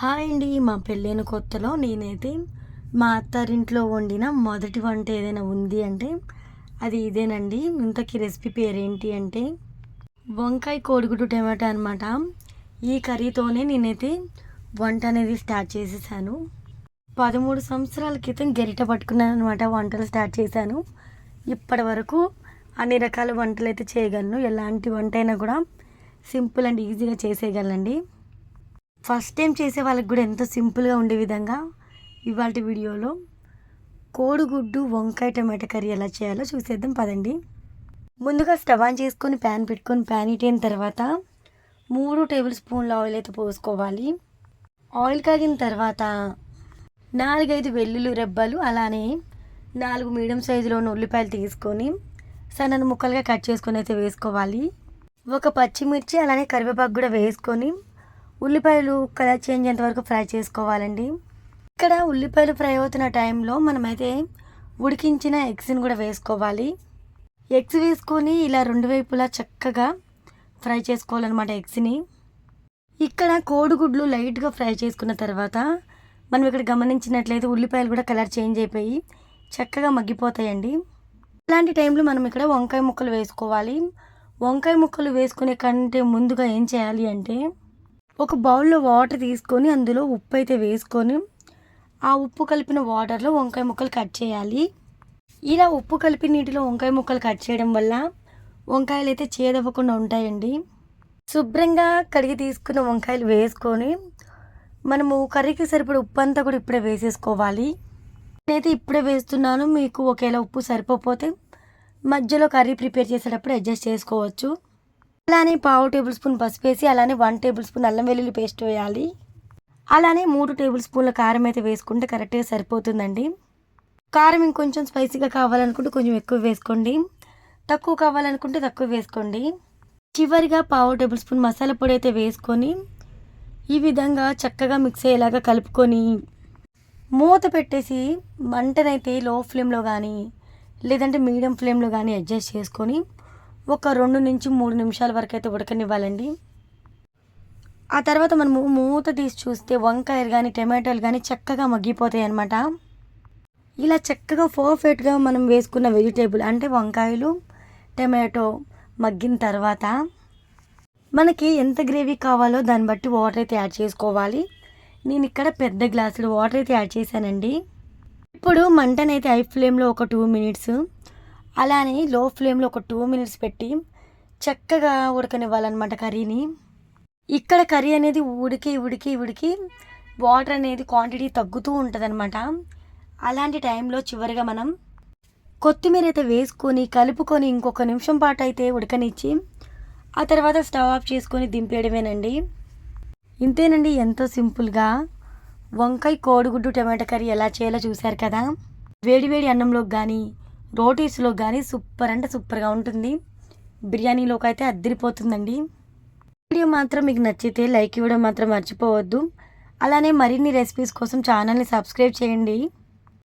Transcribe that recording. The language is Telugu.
హాయ్ అండి మా పెళ్ళైన కొత్తలో నేనైతే మా అత్తారింట్లో వండిన మొదటి వంట ఏదైనా ఉంది అంటే అది ఇదేనండి. ఇంతకీ రెసిపీ పేరేంటి అంటే వంకాయ కోడిగుడ్డు టమాటా అనమాట ఈ కర్రీతోనే నేనైతే వంట అనేది స్టార్ట్ చేసేసాను. పదమూడు సంవత్సరాల క్రితం గెరిట పట్టుకున్నాను అనమాట వంటలు స్టార్ట్ చేశాను. ఇప్పటి వరకు అన్ని రకాల వంటలు అయితే చేయగలను. ఎలాంటి వంట అయినా కూడా సింపుల్ అండ్ ఈజీగా చేసేయగలండి ఫస్ట్ టైం చేసే వాళ్ళకి కూడా ఎంతో సింపుల్గా ఉండే విధంగా ఇవాళ వీడియోలో కోడిగుడ్డు వంకాయ టమాటా కర్రీ ఎలా చేయాలో చూసేద్దాం పదండి. ముందుగా స్టవ్ ఆన్ చేసుకొని ప్యాన్ పెట్టుకొని ప్యాన్ హీట్ అయిన తర్వాత మూడు టేబుల్ స్పూన్ల ఆయిల్ అయితే పోసుకోవాలి. ఆయిల్ కాగిన తర్వాత నాలుగైదు వెల్లుల్లి రెబ్బలు అలానే నాలుగు మీడియం సైజులోని ఉల్లిపాయలు తీసుకొని సన్నని ముక్కలుగా కట్ చేసుకొని అయితే వేసుకోవాలి. ఒక పచ్చిమిర్చి అలానే కరివేపాకు కూడా వేసుకొని ఉల్లిపాయలు కలర్ చేంజ్ అయ్యేంత వరకు ఫ్రై చేసుకోవాలండి. ఇక్కడ ఉల్లిపాయలు ఫ్రై అవుతున్న టైంలో మనమైతే ఉడికించిన ఎగ్స్ని కూడా వేసుకోవాలి. ఎగ్స్ వేసుకొని ఇలా రెండు వైపులా చక్కగా ఫ్రై చేసుకోవాలన్నమాట ఎగ్స్ని. ఇక్కడ కోడిగుడ్లు లైట్గా ఫ్రై చేసుకున్న తర్వాత మనం ఇక్కడ గమనించినట్లయితే ఉల్లిపాయలు కూడా కలర్ చేంజ్ అయిపోయి చక్కగా మగ్గిపోతాయండి. ఇలాంటి టైంలో మనం ఇక్కడ వంకాయ ముక్కలు వేసుకోవాలి. వంకాయ ముక్కలు వేసుకునే కంటే ముందుగా ఏం చేయాలి అంటే ఒక బౌల్లో వాటర్ తీసుకొని అందులో ఉప్పు అయితే వేసుకొని ఆ ఉప్పు కలిపిన వాటర్లో వంకాయ ముక్కలు కట్ చేయాలి. ఇలా ఉప్పు కలిపి నీటిలో వంకాయ ముక్కలు కట్ చేయడం వల్ల వంకాయలు అయితే చేదవ్వకుండా ఉంటాయండి. శుభ్రంగా కడిగి తీసుకున్న వంకాయలు వేసుకొని మనము కర్రీకి సరిపడే ఉప్పు అంతా కూడా ఇప్పుడే వేసేసుకోవాలి. నేనైతే ఇప్పుడే వేస్తున్నాను మీకు ఒకవేళ ఉప్పు సరిపోతే మధ్యలో కర్రీ ప్రిపేర్ చేసేటప్పుడు అడ్జస్ట్ చేసుకోవచ్చు. అలానే పావు టేబుల్ స్పూన్ పసుపు వేసి అలానే వన్ టేబుల్ స్పూన్ అల్లం వెల్లుల్లి పేస్ట్ వేయాలి. అలానే మూడు టేబుల్ స్పూన్ల కారం అయితే వేసుకుంటే కరెక్ట్గా సరిపోతుందండి. కారం ఇంకొంచెం స్పైసీగా కావాలనుకుంటే కొంచెం ఎక్కువ వేసుకోండి. తక్కువ కావాలనుకుంటే తక్కువ వేసుకోండి. చివరిగా పావు టేబుల్ స్పూన్ మసాలా పొడి అయితే వేసుకొని ఈ విధంగా చక్కగా మిక్స్ అయ్యేలాగా కలుపుకొని మూత పెట్టేసి మంటనైతే లో ఫ్లేమ్లో కానీ లేదంటే మీడియం ఫ్లేమ్లో కానీ అడ్జస్ట్ చేసుకొని ఒక రెండు నుంచి మూడు నిమిషాల వరకు అయితే ఉడకనివ్వాలండి. ఆ తర్వాత మనము మూత తీసి చూస్తే వంకాయలు కానీ టమాటోలు కానీ చక్కగా మగ్గిపోతాయి అన్నమాట. ఇలా చక్కగా పర్ఫెక్ట్గా మనం వేసుకున్న వెజిటేబుల్ అంటే వంకాయలు టమాటో మగ్గిన తర్వాత మనకి ఎంత గ్రేవీ కావాలో దాన్ని బట్టి వాటర్ అయితే యాడ్ చేసుకోవాలి. నేను ఇక్కడ పెద్ద గ్లాసులు వాటర్ అయితే యాడ్ చేశానండి. ఇప్పుడు మంటనైతే హై ఫ్లేమ్లో ఒక టూ మినిట్స్ అలానే లో ఫ్లేమ్లో ఒక టూ మినిట్స్ పెట్టి చక్కగా ఉడకనివ్వాలన్నమాట కర్రీని. ఇక్కడ కర్రీ అనేది ఉడికి ఉడికి ఉడికి వాటర్ అనేది క్వాంటిటీ తగ్గుతూ ఉంటుంది అలాంటి టైంలో చివరిగా మనం కొత్తిమీర అయితే వేసుకొని కలుపుకొని ఇంకొక నిమిషం పాటు అయితే ఉడకనిచ్చి ఆ తర్వాత స్టవ్ ఆఫ్ చేసుకొని దింపేయడమేనండి. ఇంతేనండి ఎంతో సింపుల్గా. వంకాయ కోడిగుడ్డు టమాటా కర్రీ ఎలా చేయాలో చూశారు కదా? వేడివేడి అన్నంలోకి కానీ రోటీస్లో కానీ సూపర్ అంటే సూపర్గా ఉంటుంది. బిర్యానీలోకి అయితే అద్దరిపోతుందండి. వీడియో మాత్రం మీకు నచ్చితే లైక్ ఇవ్వడం మాత్రం మర్చిపోవద్దు. అలానే మరిన్ని రెసిపీస్ కోసం ఛానల్ని సబ్స్క్రైబ్ చేయండి.